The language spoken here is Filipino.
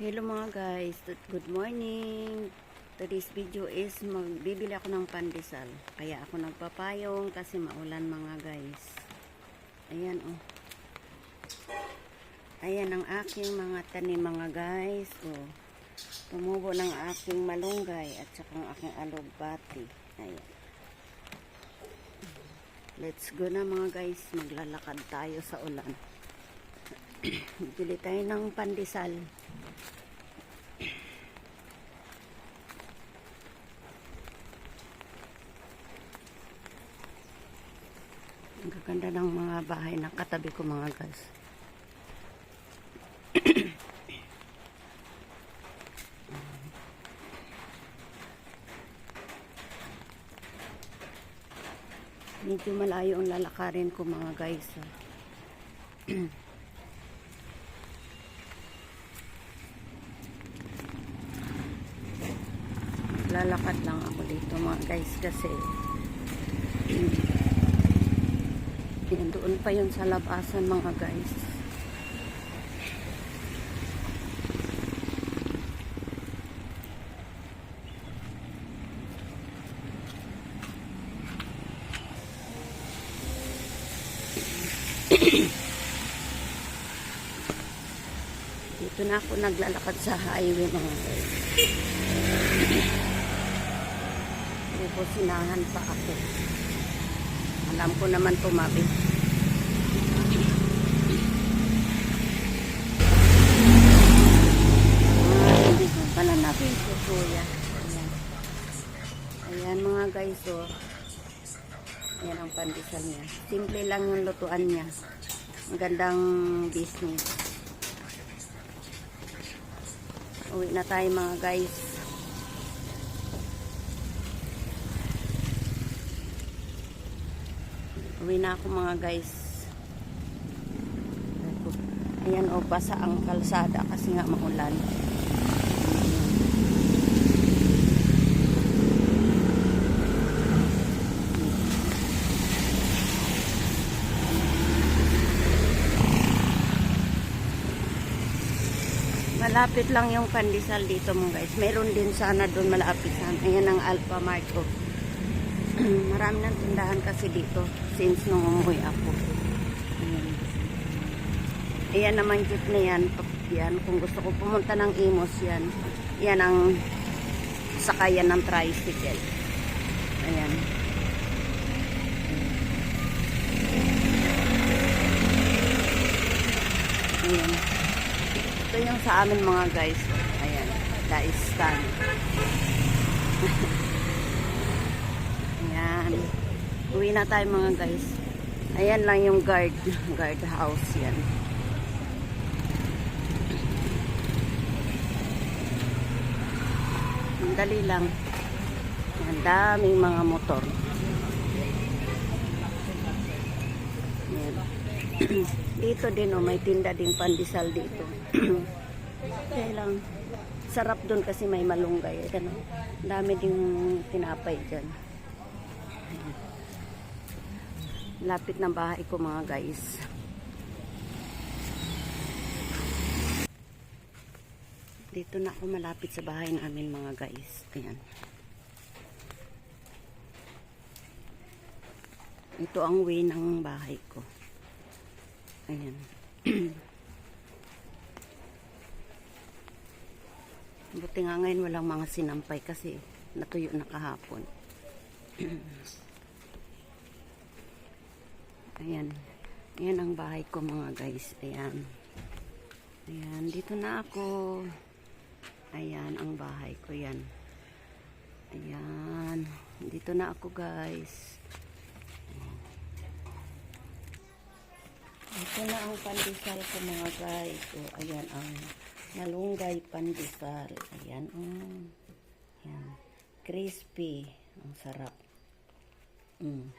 Hello mga guys, good morning. Today's video is magbibili ako ng pandesal. Kaya ako nagpapayong kasi maulan mga guys. Ayan oh. Ayan ang aking mga tanim mga guys. Oh. Tumubo ng aking malunggay at saka ang aking alugbati. Ayan. Let's go na mga guys. Maglalakad tayo sa ulan. Bili tayo ng pandesal. Ang gaganda ng mga bahay na katabi ko mga guys. Medyo malayo ang lalakarin ko mga guys. ah. Lalakad lang ako dito mga guys kasi yan, doon pa yun sa labasan mga guys. Dito na ako naglalakad sa highway mga guys. Tapos sinahan pa ako. Alam ko naman tumabit. Ah, hindi ko pala nakita kuya. Ayan. Ayan mga guys oh. Ayan ang pandesal niya. Simple lang yung lutuan niya. Ang gandang business. Uwi na tayo mga guys. Uwi na ako mga guys. Ayan o, basa ang kalsada kasi nga maulan. Malapit lang yung pandesal dito mga guys. Meron din sana doon malapit sana. Ayan ang Alpha Marco. Marami ng tindahan kasi dito since nung umuwi ako. Ayan. Naman jeep na yan. Yan, kung gusto ko pumunta ng Imos yan. Yan ang sakayan ng tricycle. Ayan. Ayan. Ito yung sa amin mga guys. Ayan. Daistan. Ayan. Uwi na tayo mga guys. Ayan lang yung guard. Guard house yan. Dali lang. Ang daming mga motor. Dito din oh, may tinda din pandesal dito. Kaya sarap doon kasi may malunggay. Ang dami ding tinapay dyan. Lapit ng bahay ko mga guys. Dito na ako malapit sa bahay namin mga guys. Ayan. Ito ang way ng bahay ko. Ayan. Buti nga ngayon walang mga sinampay kasi natuyo na kahapon. Ayan. Ayan ang bahay ko mga guys. Ayan. Ayan. Dito na ako. Ayan ang bahay ko yan. Ayan. Dito na ako guys. Ito na ang pandesal ko mga guys. O, ayan ang malunggay pandesal. Ayan. Mm. Ayan. Crispy. Ang sarap. Mm.